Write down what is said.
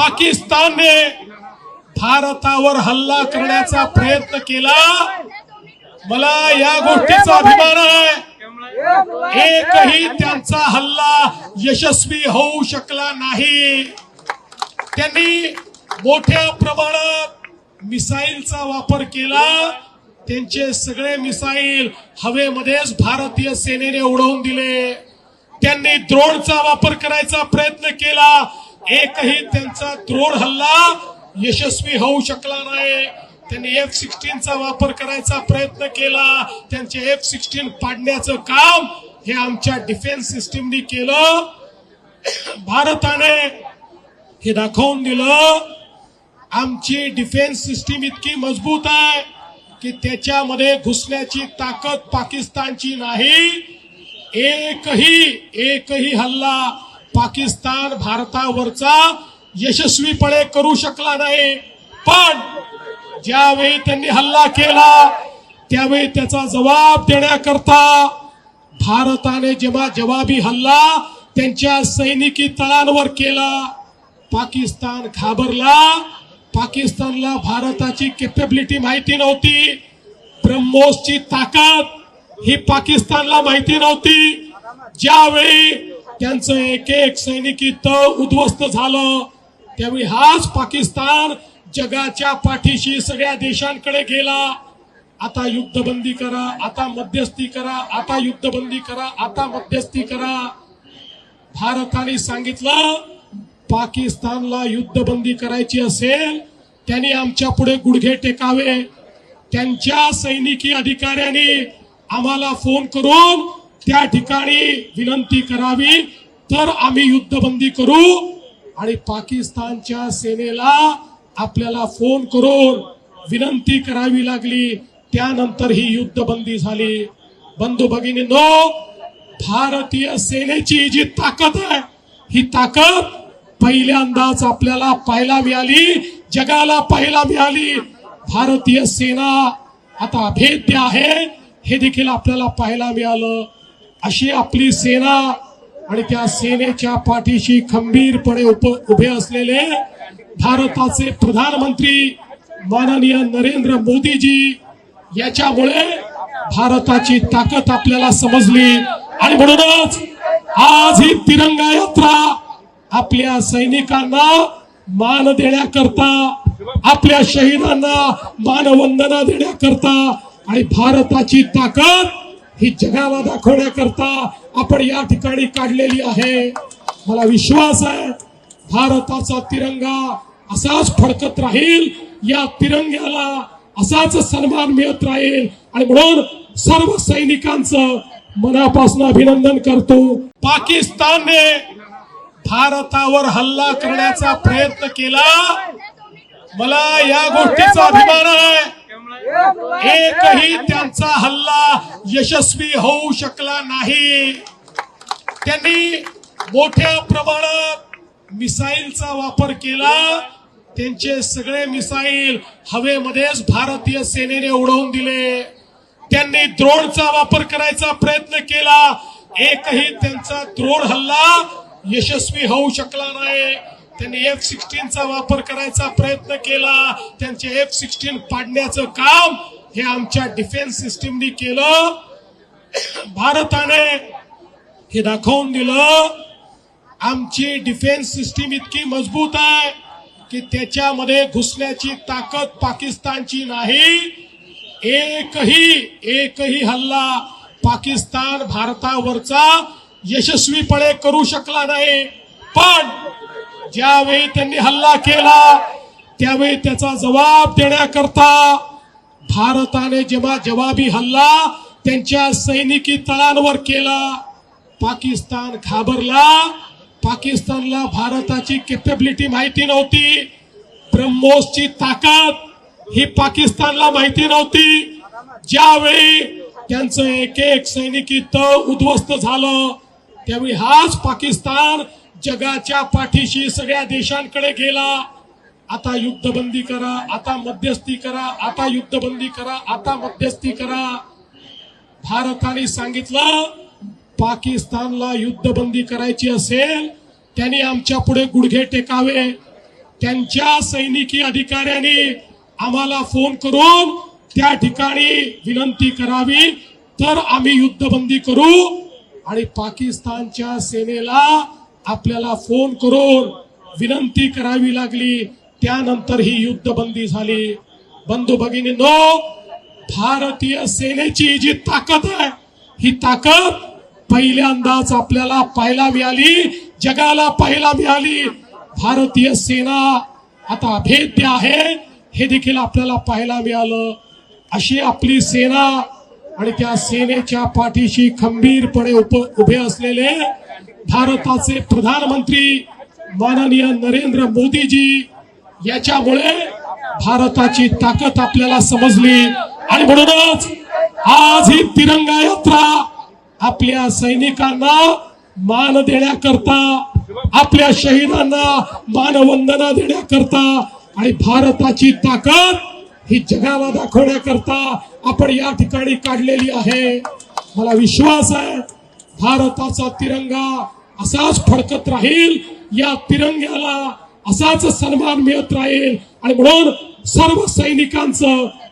पाकिस्तानने भारतावर हल्ला करण्याचा प्रयत्न केला. मला या गोष्टीचा अभिमान आहे. एकही त्यांचा हल्ला यशस्वी होऊ शकला नाही. त्यांनी मोठ्या प्रमाणात मिसाईलचा वापर केला. त्यांचे सगळे मिसाईल हवेमध्येच भारतीय सेनेने उडवून दिले. त्यांनी द्रोणचा वापर करायचा प्रयत्न केला. एकही त्यांचा द्रोण हल्ला यशस्वी होऊ शकला नाही. त्यांनी एफ सिक्स्टीनचा वापर करायचा प्रयत्न केला. त्यांचे एफ सिक्स्टीन पाडण्याचं काम हे आमच्या डिफेन्स सिस्टीमनी केलं. भारताने हे दाखवून दिलं. आमची डिफेन्स सिस्टीम इतकी मजबूत आहे की त्याच्यामध्ये घुसण्याची ताकद पाकिस्तानची नाही. एकही एकही हल्ला पाकिस्तान भारतावरचा यशस्वीपणे करू शकला नाही. पण ज्यावेळी त्यांनी हल्ला केला त्यावेळी त्याचा जबाब देण्याकरता भारताने जेव्हा जवाबी हल्ला त्यांच्या सैनिकी तळांवर केला पाकिस्तान घाबरला. पाकिस्तानला भारताची केपेबिलिटी माहिती नव्हती. ब्रह्मोसची ताकद ही पाकिस्तानला माहिती नव्हती. ज्यावेळी त्यांचं एक एक सैनिकी तळ उद्ध्वस्त झालं. त्यावेळी हाच पाकिस्तान जगाच्या पाठीशी सगळ्या देशांकडे गेला. आता युद्धबंदी करा आता मध्यस्थी करा आता युद्धबंदी करा आता मध्यस्थी करा. भारताने सांगितलं पाकिस्तानला युद्धबंदी करायची असेल त्यांनी आमच्या पुढे गुडघे टेकावे. त्यांच्या सैनिकी अधिकाऱ्यांनी आम्हाला फोन करून त्या ठिकाणी विनंती करावी तर आम्ही युद्धबंदी करू आणि पाकिस्तानच्या सेनेला आपल्याला फोन करून विनंती करावी लागली. त्यानंतर ही युद्धबंदी झाली. बंधू भगिनींनो भारतीय सेनेची जी ताकद आहे ही ताकद पहिल्यांदाच आपल्याला पाहायला मिळाली जगाला पाहायला मिळाली. भारतीय सेना आता अभेद्य आहे हे देखील आपल्याला पाहायला मिळालं. अशी आपली सेना आणि त्या सेनेच्या पाठीशी खंबीरपणे उप उभे असलेले भारताचे प्रधानमंत्री माननीय नरेंद्र मोदीजी याच्यामुळे भारताची ताकद आपल्याला समजली. आणि म्हणूनच आज ही तिरंगा यात्रा आपल्या सैनिकांना मान देण्याकरता आपल्या शहीदांना मानवंदना देण्याकरता आणि भारताची ताकद ही जगाला दाखवण्याकरता आपण या ठिकाणी काढलेली आहे. मला विश्वास आहे भारताचा तिरंगा असाच फडकत राहील या तिरंग्याला असाच सन्मान मिळत राहील. आणि म्हणून सर्व सैनिकांचं मनापासून अभिनंदन करतो. पाकिस्तानने भारतावर हल्ला करण्याचा प्रयत्न केला. मला या गोष्टीचा अभिमान आहे. एकही त्यांचा हल्ला यशस्वी होऊ शकला नाही. त्यांनी मोठ्या प्रमाणात मिसाईलचा वापर केला. त्यांचे सगळे मिसाईल हवेमध्येच भारतीय सेनेने उडवून दिले. त्यांनी द्रोणचा वापर करायचा प्रयत्न केला. एकही त्यांचा द्रोण हल्ला यशस्वी होऊ शकला नाही. त्यांनी एफ सिक्स्टीनचा वापर करायचा प्रयत्न केला. त्यांचे एफ सिक्स्टीन पाडण्याचं काम हे आमच्या डिफेन्स सिस्टीमनी केलं. भारताने हे दाखवून दिलं. आमची डिफेन्स सिस्टीम इतकी मजबूत आहे की त्याच्यामध्ये घुसण्याची ताकद पाकिस्तानची नाही. एकही एकही हल्ला पाकिस्तान भारतावरचा यशस्वीपणे करू शकला नाही. पण ज्यावेळी त्यांनी हल्ला केला त्यावेळी त्याचा जबाब देण्याकरता भारताने जेव्हा जवाबी हल्ला त्यांच्या सैनिकी तळांवर केला पाकिस्तान घाबरला. पाकिस्तानला भारताची केपेबिलिटी माहिती नव्हती. ब्रह्मोसची ताकद ही पाकिस्तानला माहिती नव्हती. ज्यावेळी त्यांचं एक एक सैनिकी तळ उद्ध्वस्त झालं त्यावेळी हाच पाकिस्तान जगाच्या पाठीशी सगळ्या देशांकडे गेला. आता युद्धबंदी करा आता मध्यस्थी करा आता युद्धबंदी करा आता मध्यस्थी करा. भारताने सांगितलं पाकिस्तानला युद्धबंदी करायची असेल त्यांनी आमच्या पुढे गुडघे टेकावे. त्यांच्या सैनिकी अधिकाऱ्यांनी आम्हाला फोन करून त्या ठिकाणी विनंती करावी तर आम्ही युद्धबंदी करू. आणि पाकिस्तानच्या सेनेला आपल्याला फोन करून विनंती करावी लागली. त्यानंतर ही युद्धबंदी झाली. बंधू भगिनींनो भारतीय सेनेची जी ताकद आहे ही ताकद पहिल्यांदाच आपल्याला पाहायला मिळाली. जगाला पाहायला मिळाली. भारतीय सेना आता अभेद्य आहे. हे देखील आपल्याला पाहायला मिळालं. अशी आपली सेना आणि त्या सेनेच्या पाठीशी खंबीरपणे उप उभे असलेले भारताचे प्रधानमंत्री माननीय नरेंद्र मोदीजी याच्यामुळे भारताची ताकद आपल्याला समजली. आणि म्हणूनच आज ही तिरंगा यात्रा आपल्या सैनिकांना मान देण्याकरता आपल्या शहीदांना मानवंदना देण्याकरता आणि भारताची ताकद ही जगाला दाखवण्याकरता आपण या ठिकाणी काढलेली आहे. मला विश्वास आहे भारताचा तिरंगा असाच फडकत राहील. या तिरंग्याला असाच सन्मान मिळत राहील. आणि म्हणून सर्व सैनिकांचं